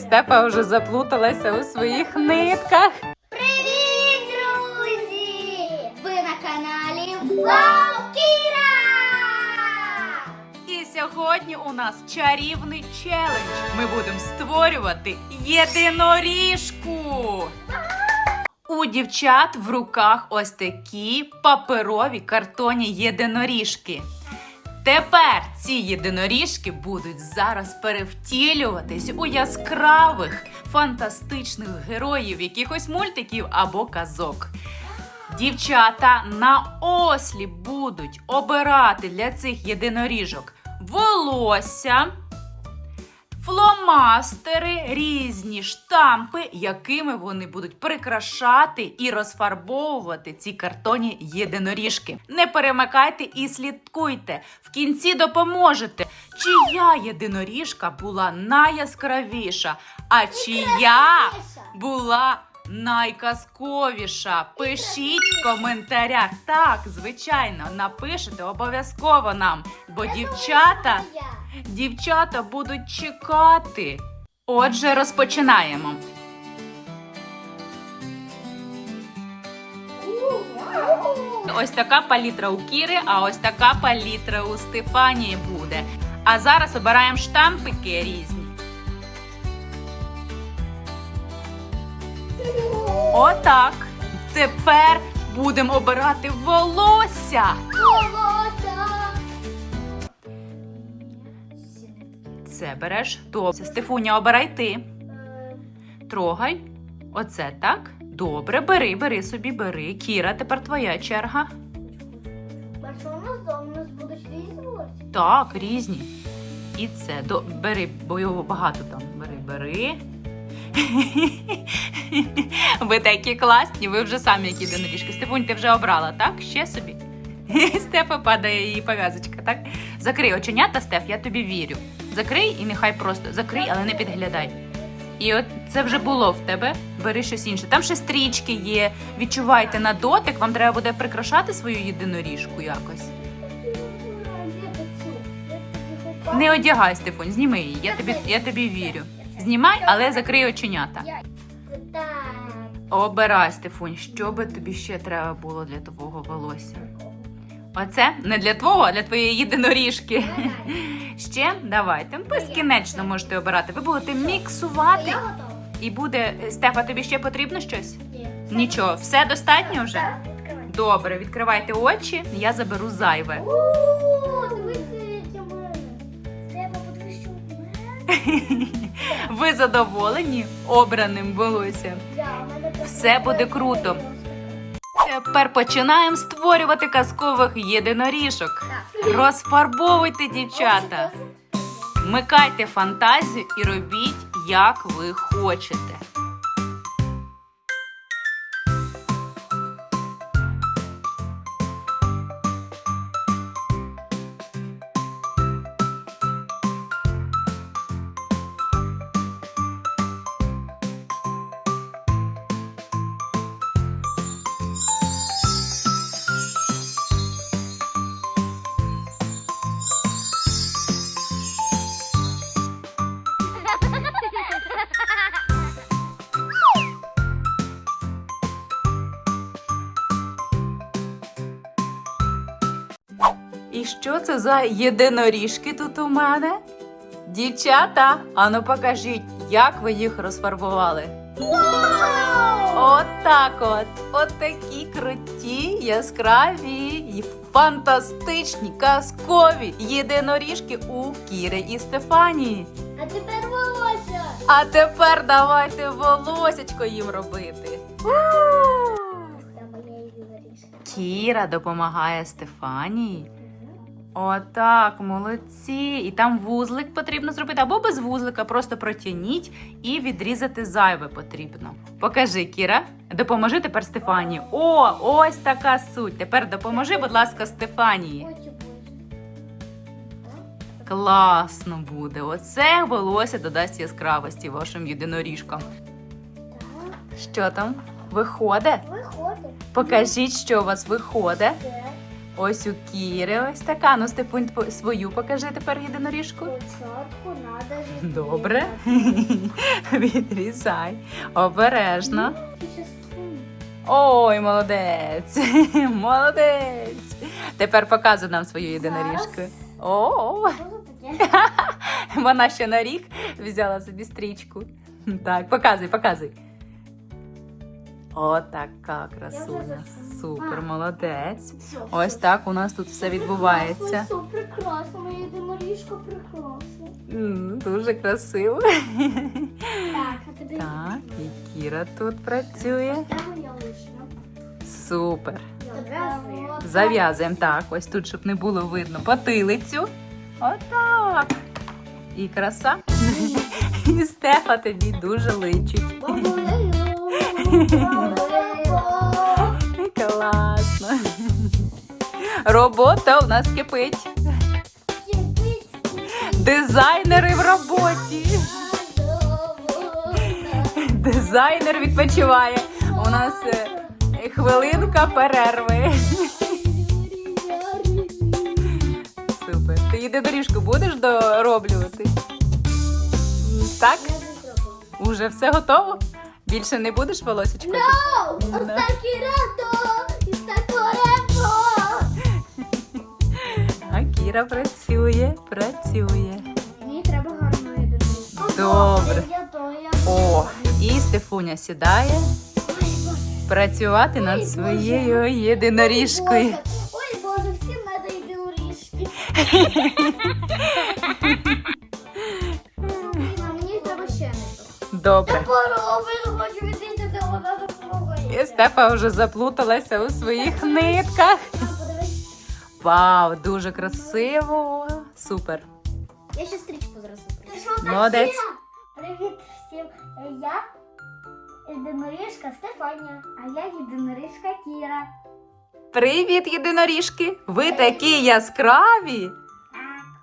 Степа вже заплуталася у своїх нитках. Привіт, друзі! Ви на каналі Вау І сьогодні у нас чарівний челендж. Ми будемо створювати єдиноріжку. У дівчат в руках ось такі паперові картонні єдиноріжки. Тепер ці єдиноріжки будуть зараз перевтілюватись у яскравих фантастичних героїв якихось мультиків або казок. Дівчата на ослі будуть обирати для цих єдиноріжок волосся, фломастери, різні штампи, якими вони будуть прикрашати і розфарбовувати ці картонні єдиноріжки. Не перемикайте і слідкуйте. В кінці допоможете, чия єдиноріжка була найяскравіша, а чия була найказковіша. Пишіть в коментарях. Так, звичайно, напишете обов'язково нам, бо дівчата, дівчата будуть чекати. Отже, розпочинаємо. Ось така палітра у Кіри, а ось така палітра у Стефанії буде. А зараз обираємо штампики різні. Отак. Тепер будемо обирати волосся. Це береш. Добре. Стефуня, обирай ти. Трогай. Оце так. Добре, бери, бери собі, бери. Кіра, тепер твоя черга. А у нас вдома? У нас будуть різні волосся? Так, різні. І це. Бери, бо його багато там. Бери, бери. Ви такі класні, ви вже самі які єдиноріжки. Стефунь, ти вже обрала, так? Ще собі. Стефа падає її пов'язочка, так? Закрий оченята, Стеф, я тобі вірю. Закрий і нехай просто закрий, але не підглядай. І от це вже було в тебе. Бери щось інше. Там ще стрічки є. Відчувайте на дотик, вам треба буде прикрашати свою єдиноріжку якось. Не одягай, Стефунь, зніми її. Я тобі, я тобі вірю. Знімай, але закрий оченята. Обирай, Стефунь, що би тобі ще треба було для твого волосся. Оце не для твого, а для твоєї єдиноріжки. Ще давайте. Безкінечно можете обирати. Ви будете міксувати, і буде. Стефа, тобі ще потрібно щось? Нічого, все достатньо вже? Добре, відкривайте очі, я заберу зайве. Ви задоволені обраним волоссям? Все буде круто. Тепер починаємо створювати казкових єдиноріжок. Розфарбовуйте, дівчата. Вмикайте фантазію і робіть, як ви хочете. І що це за єдиноріжки тут у мене? Дівчата, ану покажіть, як ви їх розфарбували. От так от. От такі круті, яскраві, і фантастичні, казкові єдиноріжки у Кіри і Стефанії. А тепер волосся. А тепер давайте волосячко їм робити. Кіра допомагає Стефанії. Отак, молодці. І там вузлик потрібно зробити або без вузлика, просто протягніть і відрізати зайве потрібно. Покажи, Кіра, допоможи тепер Стефанії. О, ось така суть. Тепер допоможи, будь ласка, Стефанії. Класно буде. Оце волосся додасть яскравості вашим єдиноріжкам. Що там? Виходить? виходить. Покажіть, що у вас виходить. Ось у Кіри ось така. Ну, Степунь, свою покажи тепер єдиноріжку. Спочатку треба відрізати. Добре. Відрізай. Обережно. Схуй. Ой, молодець. Молодець. Тепер показуй нам свою єдиноріжку. О, вона ще на ріг взяла собі стрічку. Так, показуй, показуй. О, така красуня. Супер, молодець. Ось так у нас тут все відбувається. Все прекрасно, моя єдиноріжка прекрасна. Дуже красиво. Так, а тобі Так, і Кіра тут працює. Супер. Зав'язуємо. Зав'язуємо так, ось тут, щоб не було видно потилицю. Отак. І краса. І Стефа тобі дуже личить. Класно. Робота у нас кипить. Дизайнери в роботі. Дизайнер відпочиває. У нас е, хвилинка перерви. Супер. Ти єдиноріжку будеш дороблювати? Так? Уже все готово? Більше не будеш волосечко? Рато! Остаки рато! А Кіра працює, працює. Мені треба гарно єдиноріжку. Добре. О, і Стефуня сідає працювати над своєю єдиноріжкою. Ой, Боже. Ой, Боже, всім треба єдиноріжки. Мені треба ще не Добре. І Стефа вже заплуталася у своїх нитках. Вау, дуже красиво. Супер. Я ще стрічку зараз випрямлю. Молодець. Привіт всім. Я єдиноріжка Стефанія, а я єдиноріжка Кіра. Привіт, єдиноріжки! Ви такі яскраві!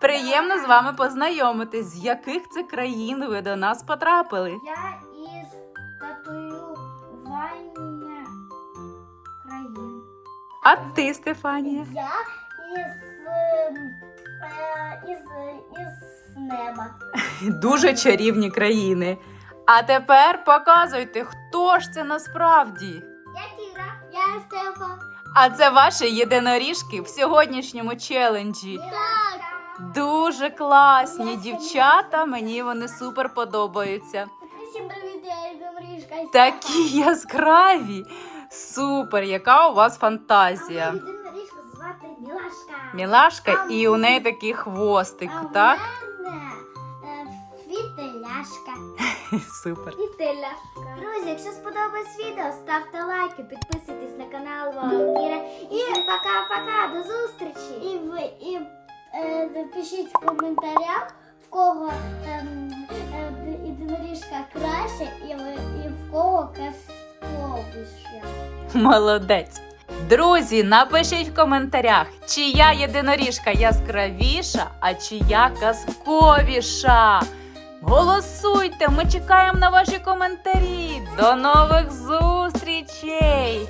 Приємно з вами познайомитись, з яких це країн ви до нас потрапили. Я А ти, Стефанія? Я із, ем, е, із, із неба. Дуже чарівні країни. А тепер показуйте, хто ж це насправді. Я Кіра. Я Стефа. А це ваші єдиноріжки в сьогоднішньому челенджі. Так. Дуже класні дівчата, мені вони супер подобаються. Всім привіт, я єдиноріжка Такі яскраві. Супер, яка у вас фантазія. Звати Мілашка. Мілашка, і у неї такий хвостик, А так? мене е, фітеляшка. Супер. Фітеляшка. Друзі, якщо сподобалось відео, ставте лайки, підписуйтесь на канал Валкіра. І пока-пока, до зустрічі. І ви і е, пишіть в коментарях, в кого ем, е, єдиноріжка краще і, і в кого казковіше. Молодець. Друзі, напишіть в коментарях, чия єдиноріжка яскравіша, а чия казковіша. Голосуйте, ми чекаємо на ваші коментарі. До нових зустрічей!